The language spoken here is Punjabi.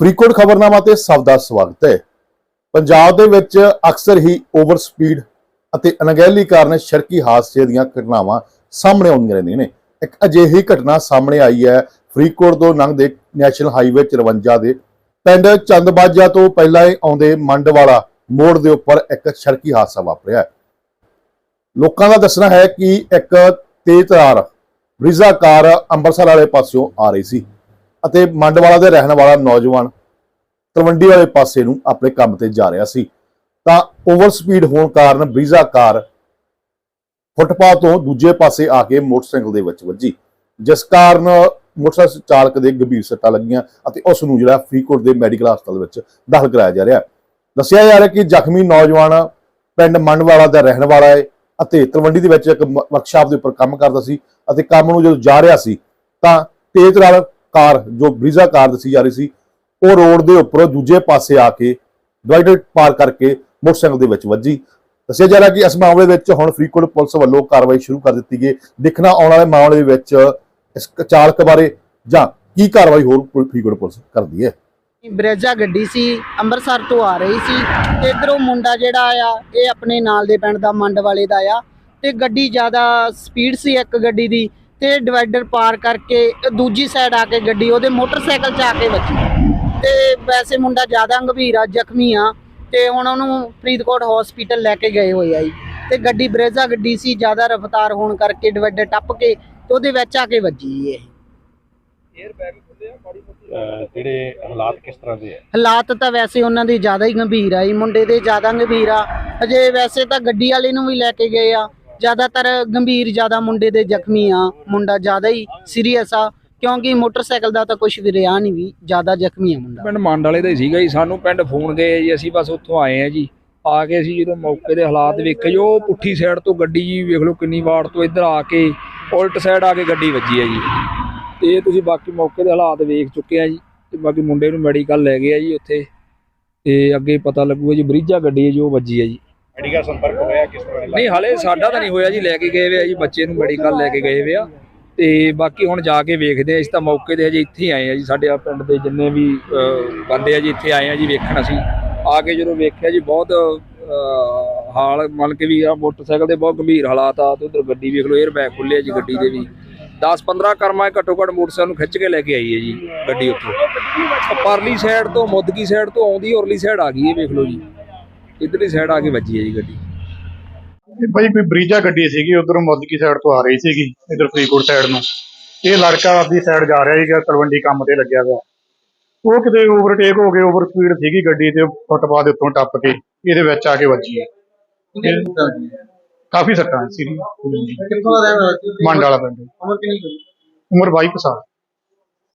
ਫਰੀਦਕੋਟ ਖਬਰਨਾਮਾ ਤੇ ਸਭ ਦਾ ਸਵਾਗਤ ਹੈ। ਪੰਜਾਬ ਦੇ ਵਿੱਚ ਅਕਸਰ ਹੀ ਓਵਰ ਸਪੀਡ ਅਤੇ ਅਣਗਹਿਲੀ ਕਾਰਨ ਸੜਕੀ ਹਾਦਸੇ ਦੀਆਂ ਘਟਨਾਵਾਂ ਸਾਹਮਣੇ ਆਉਂਦੀਆਂ ਰਹਿੰਦੀਆਂ ਨੇ। ਇੱਕ ਅਜਿਹੀ ਘਟਨਾ ਸਾਹਮਣੇ ਆਈ ਹੈ ਫਰੀਦਕੋਟ ਤੋਂ ਲੰਘਦੇ ਨੈਸ਼ਨਲ ਹਾਈਵੇ 54 ਦੇ ਪਿੰਡ ਚੰਦਬਾਜਾ ਤੋਂ ਪਹਿਲਾਂ ਹੀ ਆਉਂਦੇ ਮੰਡਵਾਲਾ ਮੋੜ ਦੇ ਉੱਪਰ ਇੱਕ ਸੜਕੀ ਹਾਦਸਾ ਵਾਪਰਿਆ। ਹੈ ਲੋਕਾਂ ਦਾ ਦੱਸਣਾ ਹੈ ਕਿ ਇੱਕ ਤੇਜ਼ ਤਰਾਰ ਬ੍ਰਿਜ਼ਾ ਕਾਰ ਅੰਮ੍ਰਿਤਸਰ ਵਾਲੇ ਪਾਸਿਓਂ ਆ ਰਹੀ ਸੀ। ਅਤੇ ਮੰਡਵਾਲਾ ਦੇ ਰਹਿਣ ਵਾਲਾ ਨੌਜਵਾਨ ਤਲਵੰਡੀ ਵਾਲੇ ਪਾਸੇ ਨੂੰ ਆਪਣੇ ਕੰਮ ਤੇ ਜਾ ਰਿਹਾ ਸੀ। ਤਾਂ ਓਵਰ ਸਪੀਡ ਹੋਣ ਕਾਰਨ ਬ੍ਰਿਜ਼ਾ ਕਾਰ ਫੁੱਟਪਾਥ ਤੋਂ ਦੂਜੇ ਪਾਸੇ ਆ ਕੇ ਮੋਟਰਸਾਈਕਲ ਦੇ ਵਿੱਚ ਵੱਜੀ। ਜਿਸ ਕਾਰਨ ਮੋਟਰਸਾਈਕਲ ਚਾਲਕ ਦੇ ਗੰਭੀਰ ਸੱਟਾਂ ਲੱਗੀਆਂ ਅਤੇ ਉਸ ਨੂੰ ਜਿਹੜਾ ਫਰੀਦਕੋਟ ਦੇ ਮੈਡੀਕਲ ਹਸਪਤਾਲ ਵਿੱਚ ਦਾਖਲ ਕਰਾਇਆ ਜਾ ਰਿਹਾ। ਦੱਸਿਆ ਜਾ ਰਿਹਾ ਕਿ ਜ਼ਖਮੀ ਨੌਜਵਾਨ ਪਿੰਡ ਮੰਡਵਾਲਾ ਦਾ ਰਹਿਣ ਵਾਲਾ ਹੈ ਅਤੇ ਤਲਵੰਡੀ ਦੇ ਵਿੱਚ ਇੱਕ ਵਰਕਸ਼ਾਪ ਦੇ ਉੱਪਰ ਕੰਮ ਕਰਦਾ ਸੀ ਅਤੇ ਕੰਮ ਨੂੰ ਜਦੋਂ ਜਾ ਰਿਹਾ ਸੀ ਤਾਂ ਤੇਜ਼ ਨਾਲ ਕਾਰ, ਜੋ ਬ੍ਰਿਜ਼ਾ ਕਾਰ ਦੱਸੀ ਜਾ ਰਹੀ ਸੀ, ਉਹ ਰੋਡ ਦੇ ਉੱਪਰ ਦੂਜੇ ਪਾਸੇ ਆ ਕੇ ਡਿਵਾਈਡਰ ਪਾਰ ਕਰਕੇ ਮੋਟਰਸਾਈਕਲ ਦੇ ਵਿੱਚ ਵੱਜੀ। ਦੱਸਿਆ ਜਾ ਰਿਹਾ ਕਿ ਇਸ ਮਾਮਲੇ ਵਿੱਚ ਹੁਣ ਫਰੀਦਕੋਟ ਪੁਲਿਸ ਵੱਲੋਂ ਕਾਰਵਾਈ ਸ਼ੁਰੂ ਕਰ ਦਿੱਤੀ ਗਈ। ਦੇਖਣਾ ਆਉਣ ਵਾਲੇ ਮਾਮਲੇ ਵਿੱਚ ਇਸ ਚਾਲਕ ਬਾਰੇ ਜਾਂ ਕੀ ਕਾਰਵਾਈ ਹੋਰ ਫਰੀਦਕੋਟ ਪੁਲਿਸ ਕਰਦੀ ਹੈ। ਬਰੇਜਾ ਗੱਡੀ ਸੀ, ਅੰਮ੍ਰਿਤਸਰ ਤੋਂ ਆ ਰਹੀ ਸੀ ਤੇ ਇਧਰੋਂ ਮੁੰਡਾ ਜਿਹੜਾ ਆ, ਇਹ ਆਪਣੇ ਨਾਲ ਦੇ ਪਿੰਡ ਦਾ ਮੰਡ ਵਾਲੇ ਦਾ ਆ ਤੇ ਗੱਡੀ ਜ਼ਿਆਦਾ ਸਪੀਡ ਸੀ ਇੱਕ ਗੱਡੀ ਦੀ। ਤੇ ਡਿਵਾਈਡਰ ਪਾਰ ਕਰਕੇ ਦੂਜੀ ਸਾਈਡ ਆ ਕੇ ਗੱਡੀ ਉਹਦੇ ਮੋਟਰਸਾਈਕਲ 'ਚ ਆ ਕੇ ਵੱਜੀ। ਤੇ ਵੈਸੇ ਮੁੰਡਾ ਜ਼ਿਆਦਾ ਗੰਭੀਰ ਆ ਜ਼ਖਮੀ ਆ ਤੇ ਹੁਣ ਉਹਨੂੰ ਫਰੀਦਕੋਟ ਹਸਪੀਟਲ ਲੈ ਕੇ ਗਏ ਹੋਏ ਆ ਜੀ। ਤੇ ਗੱਡੀ ਬਰੇਜਾ ਗੱਡੀ ਸੀ ਜ਼ਿਆਦਾ ਰਫ਼ਤਾਰ ਹੋਣ ਕਰਕੇ ਡਿਵਾਈਡਰ ਟੱਪ ਕੇ ਤੇ ਉਹਦੇ ਵਿੱਚ ਆ ਕੇ ਵੱਜੀ ਜੀ ਇਹ। ਜਿਹੜੇ ਹਾਲਾਤ ਕਿਸ ਤਰ੍ਹਾਂ ਦੇ ਹੈ ਹਾਲਾਤ ਤਾਂ ਵੈਸੇ ਉਹਨਾਂ ਦੇ ਜ਼ਿਆਦਾ ਹੀ ਗੰਭੀਰ ਆ ਜੀ ਮੁੰਡੇ ਦੇ ਜ਼ਿਆਦਾ ਗੰਭੀਰ ਆ। ਅਜੇ ਵੈਸੇ ਤਾਂ ਗੱਡੀ ਵਾਲੇ ਨੂੰ ਵੀ ਲੈ ਕੇ ਗਏ ਆ ਜ਼ਿਆਦਾਤਰ ਗੰਭੀਰ ਜ਼ਿਆਦਾ ਮੁੰਡੇ ਦੇ ਜ਼ਖਮੀ ਆ, ਮੁੰਡਾ ਜ਼ਿਆਦਾ ਹੀ ਸੀਰੀਅਸ ਆ, ਕਿਉਂਕਿ ਮੋਟਰਸਾਈਕਲ ਦਾ ਤਾਂ ਕੁਝ ਵੀ ਰਿਹਾ ਨਹੀਂ ਵੀ, ਜ਼ਿਆਦਾ ਜ਼ਖਮੀ ਆ ਮੁੰਡਾ। ਪਿੰਡ ਮੰਡ ਵਾਲੇ ਦਾ ਹੀ ਸੀਗਾ ਜੀ, ਸਾਨੂੰ ਪਿੰਡ ਫੋਨ ਗਏ ਜੀ, ਅਸੀਂ ਬਸ ਉੱਥੋਂ ਆਏ ਆ ਜੀ। ਆ ਕੇ ਅਸੀਂ ਜਦੋਂ ਮੌਕੇ ਦੇ ਹਾਲਾਤ ਵੇਖੇ ਜੀ, ਉਹ ਪੁੱਠੀ ਸਾਈਡ ਤੋਂ ਗੱਡੀ ਜੀ, ਵੇਖ ਲਓ ਕਿੰਨੀ ਵਾਰ ਤੋਂ ਇੱਧਰ ਆ ਕੇ ਉਲਟ ਸਾਈਡ ਆ ਕੇ ਗੱਡੀ ਵੱਜੀ ਹੈ ਜੀ। ਤੇ ਇਹ ਤੁਸੀਂ ਬਾਕੀ ਮੌਕੇ ਦੇ ਹਾਲਾਤ ਵੇਖ ਚੁੱਕੇ ਆ ਜੀ, ਤੇ ਬਾਕੀ ਮੁੰਡੇ ਨੂੰ ਮੈਡੀਕਲ ਲੈ ਗਏ ਆ ਜੀ ਉੱਥੇ। ਤੇ ਅੱਗੇ ਪਤਾ ਲੱਗੂਗਾ ਜੀ, ਬਰੀਜਾ ਗੱਡੀ ਹੈ ਜੋ ਵੱਜੀ ਹੈ ਜੀ। ਮੈਡੀਕਲ ਸੰਪਰਕ ਹੋਇਆ ਕਿਸ ਤਰ੍ਹਾਂ ਦੇ ਨਹੀਂ ਹਲੇ ਸਾਡਾ ਤਾਂ ਨਹੀਂ ਹੋਇਆ ਜੀ ਲੈ ਕੇ ਗਏ ਵੇ ਆ ਜੀ ਬੱਚੇ ਨੂੰ ਮੈਡੀਕਲ ਲੈ ਕੇ ਗਏ ਵੇ ਆ। ਤੇ ਬਾਕੀ ਹੁਣ ਜਾ ਕੇ ਵੇਖਦੇ ਆ ਇਸ ਤਾਂ ਮੌਕੇ ਤੇ ਹਜੇ ਇੱਥੇ ਆਏ ਆ ਜੀ ਸਾਡੇ ਆ ਪਿੰਡ ਦੇ ਜਿੰਨੇ ਵੀ ਬੰਦੇ ਆ ਜੀ ਇੱਥੇ ਆਏ ਆ ਜੀ ਵੇਖਣ ਅਸੀਂ। ਆ ਕੇ ਜਦੋਂ ਵੇਖਿਆ ਜੀ ਬਹੁਤ ਹਾਲ ਮੰਨ ਕੇ ਵੀ ਆ ਮੋਟਰਸਾਈਕਲ ਦੇ ਬਹੁਤ ਗੰਭੀਰ ਹਾਲਾਤ ਆ ਤੇ ਉਧਰ ਗੱਡੀ ਵੇਖ ਲਓ 에ਅਰ ਬੈਗ ਖੁੱਲੇ ਜੀ ਗੱਡੀ ਦੇ ਵੀ। 10 15 ਕਰਮਾਂ ਘੱਟੋ ਘੱਟ ਮੋਟਰਸਾਈਕਲ ਨੂੰ ਖਿੱਚ ਕੇ ਲੈ ਕੇ ਆਈ ਹੈ ਜੀ ਗੱਡੀ ਉੱਥੋਂ। ਪਰਲੀ ਸਾਈਡ ਤੋਂ ਮੁੱਦਕੀ ਸਾਈਡ ਤੋਂ ਆਉਂਦੀ ਔਰਲੀ ਸਾਈਡ ਆ ਗਈ ਇਹ ਵੇਖ ਲਓ ਜੀ। ਇਧਰਲੀ ਸਾਈਡ ਆ ਕੇ ਵੱਜੀ ਹੈ ਜੀ ਗੱਡੀ। ਇਹ ਭਾਈ ਕੋਈ ਬਰੀਜਾ ਗੱਡੀ ਸੀਗੀ ਉਧਰੋਂ ਮੋਦਕੀ ਸਾਈਡ ਤੋਂ ਆ ਰਹੀ ਸੀਗੀ ਇਧਰ ਫਰੀਦਕੋਟ ਸਾਈਡ ਨੂੰ। ਇਹ ਲੜਕਾ ਆਪਦੀ ਸਾਈਡ ਜਾ ਰਿਹਾ ਸੀਗਾ ਤਲਵੰਡੀ ਕੰਮ ਤੇ ਲੱਗਿਆ ਹੋਇਆ। ਉਹ ਕਿਤੇ ਓਵਰਟੇਕ ਹੋ ਗਏ ਓਵਰ ਸਪੀਡ ਸੀਗੀ ਗੱਡੀ ਤੇ ਫੁੱਟਪਾਥ ਦੇ ਉੱਤੋਂ ਟੱਪ ਕੇ ਇਹਦੇ ਵਿੱਚ ਆ ਕੇ ਵੱਜੀ ਹੈ। ਕਾਫੀ ਸੱਟਾਂ ਸੀ। ਕਿੱਥੋਂ ਦਾ ਰਹਿਣ ਵਾਲਾ ਸੀ? ਮੰਡ ਵਾਲਾ ਪਿੰਡ। ਉਮਰ ਕਿੰਨੀ ਹੋਈ ਉਮਰ 22 ਕੁ ਸਾਲ।